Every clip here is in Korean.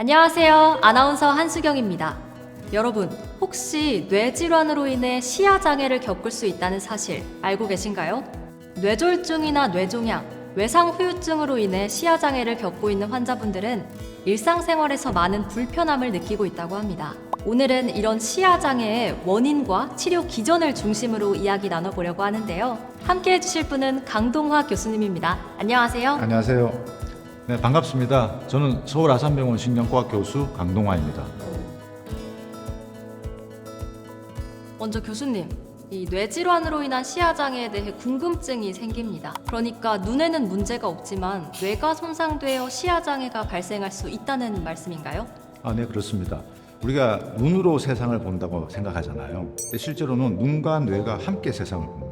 안녕하세요. 아나운서 한수경입니다. 여러분, 혹시 뇌질환으로 인해 시야 장애를 겪을 수 있다는 사실 알고 계신가요? 뇌졸중이나 뇌종양, 외상 후유증으로 인해 시야 장애를 겪고 있는 환자분들은 일상생활에서 많은 불편함을 느끼고 있다고 합니다. 오늘은 이런 시야 장애의 원인과 치료 기전을 중심으로 이야기 나눠보려고 하는데요. 함께 해주실 분은 강동화 교수님입니다. 안녕하세요. 안녕하세요. 네, 반갑습니다. 저는 서울 아산병원 신경과학 교수 강동화입니다. 먼저 교수님, 이 뇌질환으로 인한 시야 장애에 대해 궁금증이 생깁니다. 그러니까 눈에는 문제가 없지만 뇌가 손상되어 시야 장애가 발생할 수 있다는 말씀인가요? 아, 네, 그렇습니다. 우리가 눈으로 세상을 본다고 생각하잖아요. 근데 실제로는 눈과 뇌가 함께 세상을 봅니다.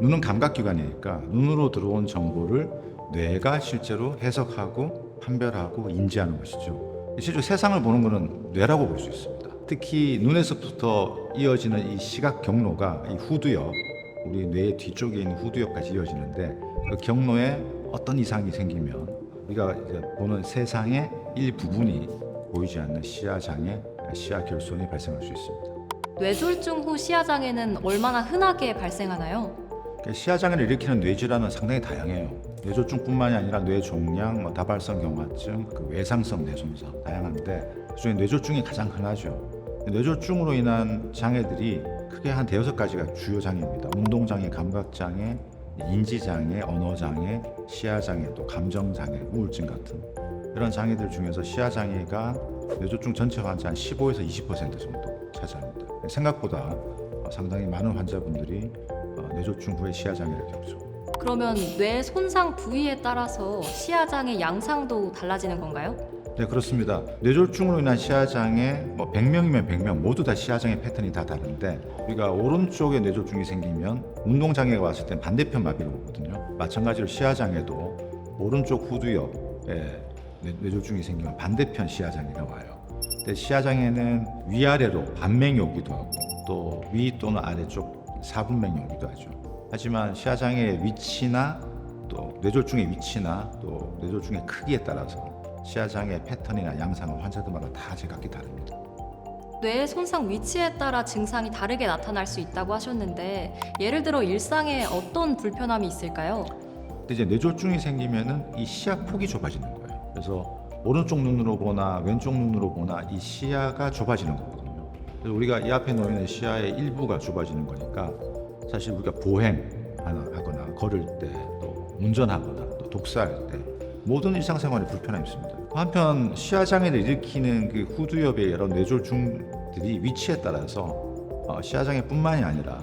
눈은 감각기관이니까 눈으로 들어온 정보를 뇌가 실제로 해석하고 판별하고 인지하는 것이죠. 실제로 세상을 보는 것은 뇌라고 볼 수 있습니다. 특히 눈에서부터 이어지는 이 시각 경로가 이 후두엽, 우리 뇌 뒤쪽에 있는 후두엽까지 이어지는데 그 경로에 어떤 이상이 생기면 우리가 보는 세상의 일부분이 보이지 않는 시야 장애, 시야 결손이 발생할 수 있습니다. 뇌졸중 후 시야 장애는 얼마나 흔하게 발생하나요? 그러니까 시야 장애를 일으키는 뇌질환은 상당히 다양해요. 뇌졸중뿐만이 아니라 뇌종양, 뭐 다발성 경화증, 그 외상성 뇌손상 다양한데 그중에 뇌졸중이 가장 흔하죠. 뇌졸중으로 인한 장애들이 크게 한 대여섯 가지가 주요 장애입니다. 운동 장애, 감각 장애, 인지 장애, 언어 장애, 시야 장애, 또 감정 장애, 우울증 같은 이런 장애들 중에서 시야 장애가 뇌졸중 전체 환자 한 15에서 20% 정도 차지합니다. 생각보다 상당히 많은 환자분들이 어, 뇌졸중 후에 시야 장애를 겪죠. 그러면 뇌 손상 부위에 따라서 시야 장애 양상도 달라지는 건가요? 네 그렇습니다. 뇌졸중으로 인한 시야 장애 뭐 100명이면 100명 모두 다 시야 장애 패턴이 다 다른데 우리가 오른쪽에 뇌졸중이 생기면 운동 장애가 왔을 때 반대편 마비로 오거든요. 마찬가지로 시야 장애도 오른쪽 후두엽에 뇌- 뇌졸중이 생기면 반대편 시야 장애가 와요. 근데 시야 장애는 위아래로 반맹이 오기도 하고 또 위 또는 아래쪽 사분맹이 오기도 하죠. 하지만 시야 장애의 위치나 또 뇌졸중의 위치나 또 뇌졸중의 크기에 따라서 시야 장애 패턴이나 양상은 환자들마다 다 제각기 다릅니다. 뇌 손상 위치에 따라 증상이 다르게 나타날 수 있다고 하셨는데 예를 들어 일상에 어떤 불편함이 있을까요? 근데 이제 뇌졸중이 생기면은 이 시야 폭이 좁아지는 거예요. 그래서 오른쪽 눈으로 보나 왼쪽 눈으로 보나 이 시야가 좁아지는 거거든요. 그래서 우리가 이 앞에 놓이는 시야의 일부가 좁아지는 거니까 사실 우리가 보행하거나 걸을 때 또 운전하거나 또 독서할 때 모든 일상생활에 불편함이 있습니다. 한편 시야 장애를 일으키는 그 후두엽의 여러 뇌졸중들이 위치에 따라서 어, 시야 장애뿐만이 아니라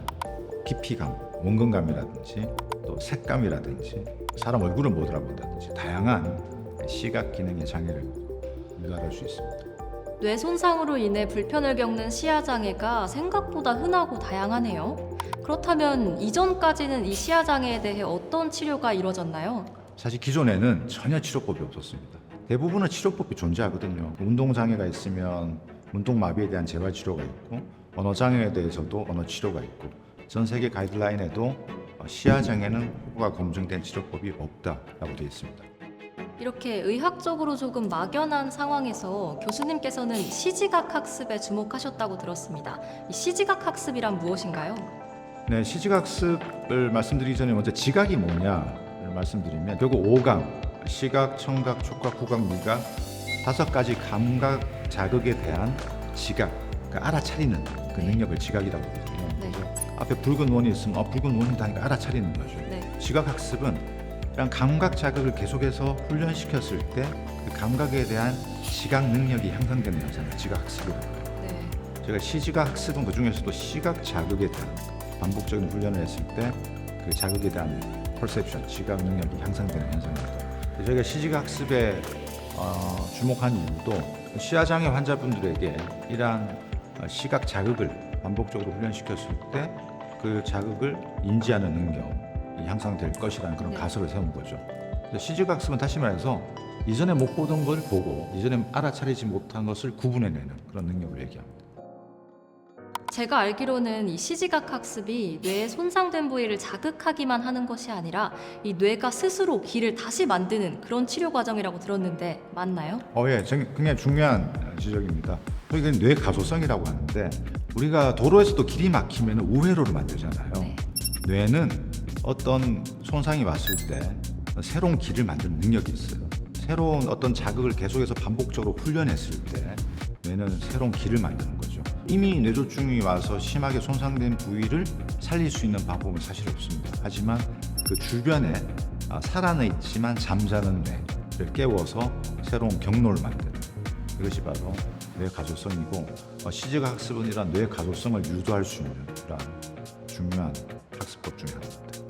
깊이감, 원근감이라든지 또 색감이라든지 사람 얼굴을 못 알아본다든지 다양한 시각 기능의 장애를 유발할 수 있습니다. 뇌 손상으로 인해 불편을 겪는 시야 장애가 생각보다 흔하고 다양하네요. 그렇다면 이전까지는 이 시야 장애에 대해 어떤 치료가 이루어졌나요? 사실 기존에는 전혀 치료법이 없었습니다. 대부분은 치료법이 존재하거든요. 운동 장애가 있으면 운동 마비에 대한 재활 치료가 있고 언어 장애에 대해서도 언어 치료가 있고 전 세계 가이드라인에도 어, 시야 장애는 효과가 검증된 치료법이 없다라고 되어 있습니다. 이렇게 의학적으로 조금 막연한 상황에서 교수님께서는 시지각 학습에 주목하셨다고 들었습니다. 이 시지각 학습이란 무엇인가요? 네, 시지각습을 말씀드리기 전에 먼저 지각이 뭐냐를 말씀드리면 결국 오감, 시각, 청각, 촉각, 후각, 미각 다섯 가지 감각 자극에 대한 지각, 그러니까 알아차리는 그 능력을 지각이라고 하거든요. 네. 앞에 붉은 원이 있으면 어, 붉은 원이다 하니까 알아차리는 거죠. 네. 지각 학습은 이런 감각 자극을 계속해서 훈련시켰을 때 그 감각에 대한 지각 능력이 향상되는 현상을 해요. 네. 제가 시지각 학습은 그 중에서도 시각 자극에 대한 반복적인 훈련을 했을 때 그 자극에 대한 퍼셉션, 지각 능력이 향상되는 현상입니다. 저희가 시지각 학습에 어, 주목한 이유도 시야 장애 환자분들에게 이러한 어, 시각 자극을 반복적으로 훈련시켰을 때 그 자극을 인지하는 능력이 향상될 것이라는 그런 네. 가설을 세운 거죠. 그래서 시지각 학습은 다시 말해서 이전에 못 보던 걸 보고 이전에 알아차리지 못한 것을 구분해내는 그런 능력을 얘기합니다. 제가 알기로는 이 시지각 학습이 뇌의 손상된 부위를 자극하기만 하는 것이 아니라 이 뇌가 스스로 기를 다시 만드는 그런 치료 과정이라고 들었는데 맞나요? 어, 예, 정- 굉장히 중요한 지적입니다. 이게 뇌 가소성이라고 하는데 우리가 도로에서도 길이 막히면 우회로를 만들잖아요. 네. 뇌는 어떤 손상이 왔을 때 새로운 길을 만드는 능력이 있어요. 새로운 어떤 자극을 계속해서 반복적으로 훈련했을 때 뇌는 새로운 길을 만드는 거죠. 이미 뇌졸중이 와서 심하게 손상된 부위를 살릴 수 있는 방법은 사실 없습니다. 하지만 그 주변에 아, 살아있지만 잠자는 뇌를 깨워서 새로운 경로를 만드는 이것이 바로 뇌 가소성이고 어, 시즈가 학습은 이러한 뇌 가소성을 유도할 수 있는 그러한 중요한 학습법 중에 하나입니다.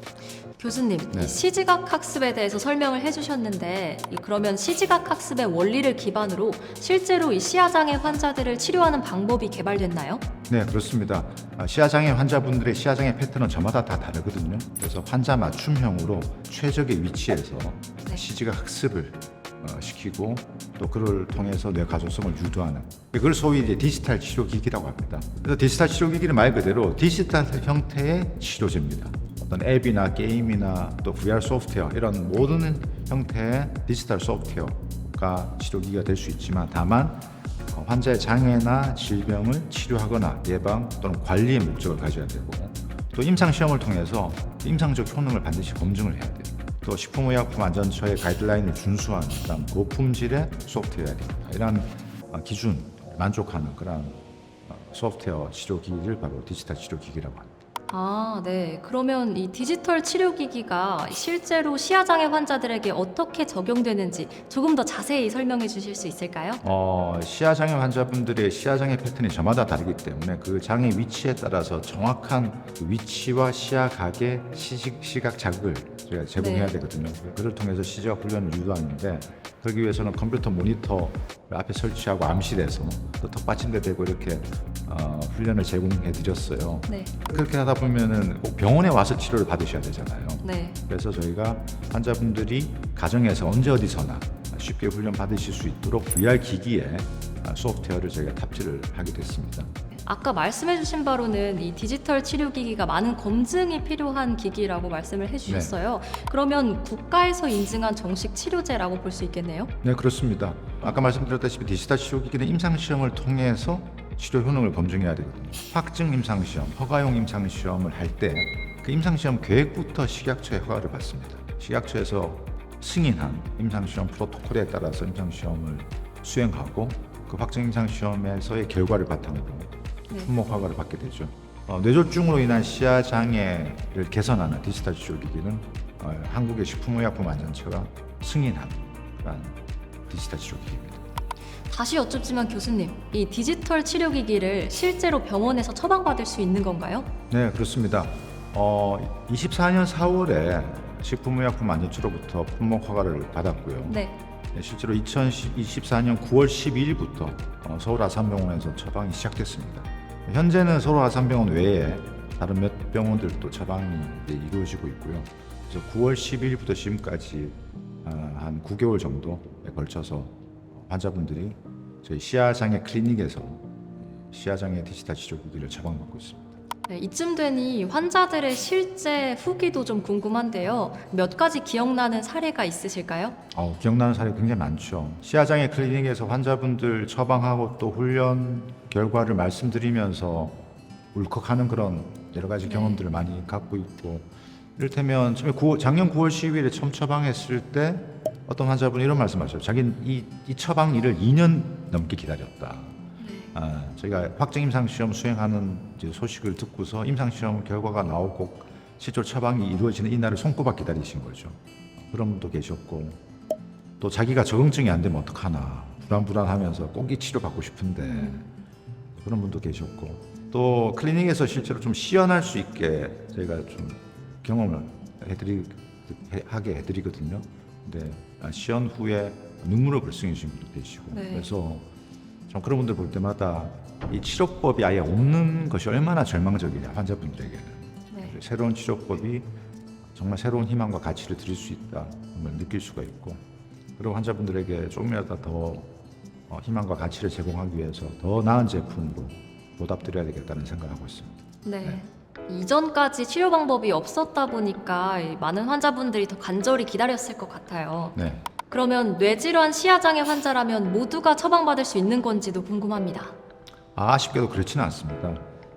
교수님, 네. 이 시지각 학습에 대해서 설명을 해주셨는데 이 그러면 시지각 학습의 원리를 기반으로 실제로 이 시야장애 환자들을 치료하는 방법이 개발됐나요? 네, 그렇습니다. 아, 시야장애 환자분들의 시야장애 패턴은 저마다 다 다르거든요. 그래서 환자 맞춤형으로 최적의 위치에서 네. 시지각 학습을 어, 시키고 또 그를 통해서 뇌 가소성을 유도하는 그걸 소위 이제 디지털 치료기기라고 합니다. 그래서 디지털 치료기기는 말 그대로 디지털 형태의 치료제입니다. 어떤 앱이나 게임이나 또 VR 소프트웨어 이런 모든 형태의 디지털 소프트웨어가 치료기기가 될 수 있지만 다만 어, 환자의 장애나 질병을 치료하거나 예방 또는 관리의 목적을 가져야 되고 또 임상 시험을 통해서 임상적 효능을 반드시 검증을 해야 돼요. 또 식품의약품안전처의 가이드라인을 준수하는 그런 고품질의 소프트웨어야 됩니다. 이런 어, 기준 만족하는 그런 어, 소프트웨어 치료기기를 바로 디지털 치료기기라고 합니다. 아, 네. 그러면 이 디지털 치료기기가 실제로 시야장애 환자들에게 어떻게 적용되는지 조금 더 자세히 설명해 주실 수 있을까요? 어, 시야장애 환자분들의 시야장애 패턴이 저마다 다르기 때문에 그 장애 위치에 따라서 정확한 그 위치와 시야각의 시식, 시각 자극을 저희가 제공해야 네. 되거든요. 그를 통해서 시각 훈련을 유도하는데 그러기 위해서는 컴퓨터 모니터 앞에 설치하고 암실에서 또 턱받침대 대고 이렇게 어, 훈련을 제공해 드렸어요. 네. 그렇게 하다 보면 은 꼭 병원에 와서 치료를 받으셔야 되잖아요. 네. 그래서 저희가 환자분들이 가정에서 언제 어디서나 쉽게 훈련 받으실 수 있도록 VR 기기에 소프트웨어를 저희가 탑재를 하게 됐습니다. 아까 말씀해 주신 바로는 이 디지털 치료 기기가 많은 검증이 필요한 기기라고 말씀을 해 주셨어요. 그러면 국가에서 인증한 정식 치료제라고 볼 수 있겠네요. 네, 그렇습니다. 아까 말씀드렸다시피 디지털 치료 기기는 임상 시험을 통해서 치료 효능을 검증해야 되거든요. 확증 임상 시험, 허가용 임상 시험을 할 때 그 임상 시험 계획부터 식약처의 허가를 받습니다. 식약처에서 승인한 임상 시험 프로토콜에 따라서 임상 시험을 수행하고 그 확증 임상 시험에서의 결과를 바탕으로 네. 품목 허가를 받게 되죠. 어, 뇌졸중으로 인한 시야 장애를 개선하는 디지털 치료 기기는 어, 한국의 식품의약품안전처가 승인한 그런 디지털 치료 기기입니다. 다시 여쭙지만 교수님, 이 디지털 치료기기를 실제로 병원에서 처방받을 수 있는 건가요? 네, 그렇습니다. 어, 24년 4월에 식품의약품안전처로부터 품목 허가를 받았고요. 네. 네, 실제로 2024년 9월 12일부터 어, 서울 아산병원에서 처방이 시작됐습니다. 현재는 서울 아산병원 외에 다른 몇 병원들도 처방이 이제 이루어지고 있고요. 그래서 9월 12일부터 지금까지 아, 한 9개월 정도에 걸쳐서 환자분들이 저희 시야장애 클리닉에서 시야장애 디지털 치료기기를 처방받고 있습니다. 네, 이쯤 되니 환자들의 실제 후기도 좀 궁금한데요. 몇 가지 기억나는 사례가 있으실까요? 어, 기억나는 사례 굉장히 많죠. 시야장애 클리닉에서 환자분들 처방하고 또 훈련 결과를 말씀드리면서 울컥하는 그런 여러 가지 네. 경험들을 많이 갖고 있고 이를테면 처음에 9월- 작년 9월 10일에 처음 처방했을 때 어떤 환자분이 이런 말씀하셨어요. 자기는 이, 이 처방 일을 2년 넘게 기다렸다. 아, 저희가 확정 임상 시험 수행하는 소식을 듣고서 임상 시험 결과가 나오고 실제로 처방이 이루어지는 이날을 손꼽아 기다리신 거죠. 그런 분도 계셨고 또 자기가 적응증이 안 되면 어떡하나 불안불안하면서 꼭이 치료 받고 싶은데 그런 분도 계셨고 또 클리닉에서 실제로 좀 시연할 수 있게 저희가 좀 경험을 해드리 해- 하게 해드리거든요. 근데 아, 시연 후에 눈물을 벌써 주신 분도 계시고 네. 그래서 좀 그런 분들 볼 때마다 이 치료법이 아예 없는 것이 얼마나 절망적이냐 환자분들에게는 네. 새로운 치료법이 정말 새로운 희망과 가치를 드릴 수 있다 걸 느낄 수가 있고 그리고 환자분들에게 조금이라도 더 어, 희망과 가치를 제공하기 위해서 더 나은 제품으로 보답드려야 되겠다는 생각하고 있습니다. 네. 이전까지 치료 방법이 없었다 보니까 이 많은 환자분들이 더 간절히 기다렸을 것 같아요. 네. 그러면 뇌질환 시야장애 환자라면 모두가 처방받을 수 있는 건지도 궁금합니다. 아쉽게도 그렇지는 않습니다.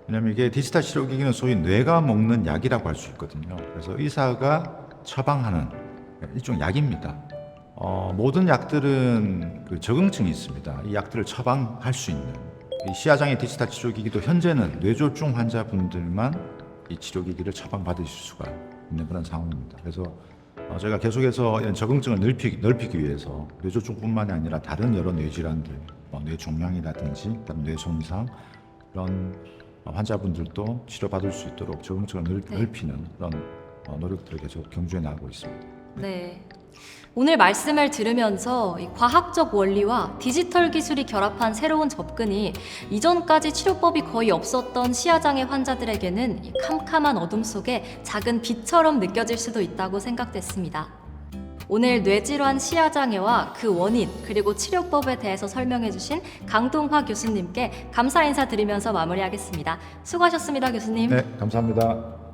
왜냐하면 이게 디지털 치료기기는 소위 뇌가 먹는 약이라고 할 수 있거든요. 그래서 의사가 처방하는 일종 약입니다. 어, 모든 약들은 그 적응증이 있습니다. 이 약들을 처방할 수 있는 이 시야장애 디지털 치료기기도 현재는 뇌졸중 환자분들만 이 치료기기를 처방받으실 수가 있는 그런 상황입니다. 그래서 어, 저희가 계속해서 이런 적응증을 넓히기, 넓히 기 위해서 뇌졸중뿐만이 아니라 다른 여러 뇌질환들, 뭐 뇌종양이라든지 뇌손상 이런 어, 환자분들도 치료받을 수 있도록 적응증을 넓, 네. 넓히는 그런 어, 노력들을 계속 경주해 나가고 있습니다. 네. 오늘 말씀을 들으면서 이 과학적 원리와 디지털 기술이 결합한 새로운 접근이 이전까지 치료법이 거의 없었던 시야장애 환자들에게는 이 캄캄한 어둠 속에 작은 빛처럼 느껴질 수도 있다고 생각됐습니다. 오늘 뇌질환 시야장애와 그 원인 그리고 치료법에 대해서 설명해 주신 강동화 교수님께 감사 인사 드리면서 마무리하겠습니다. 수고하셨습니다, 교수님. 네, 감사합니다.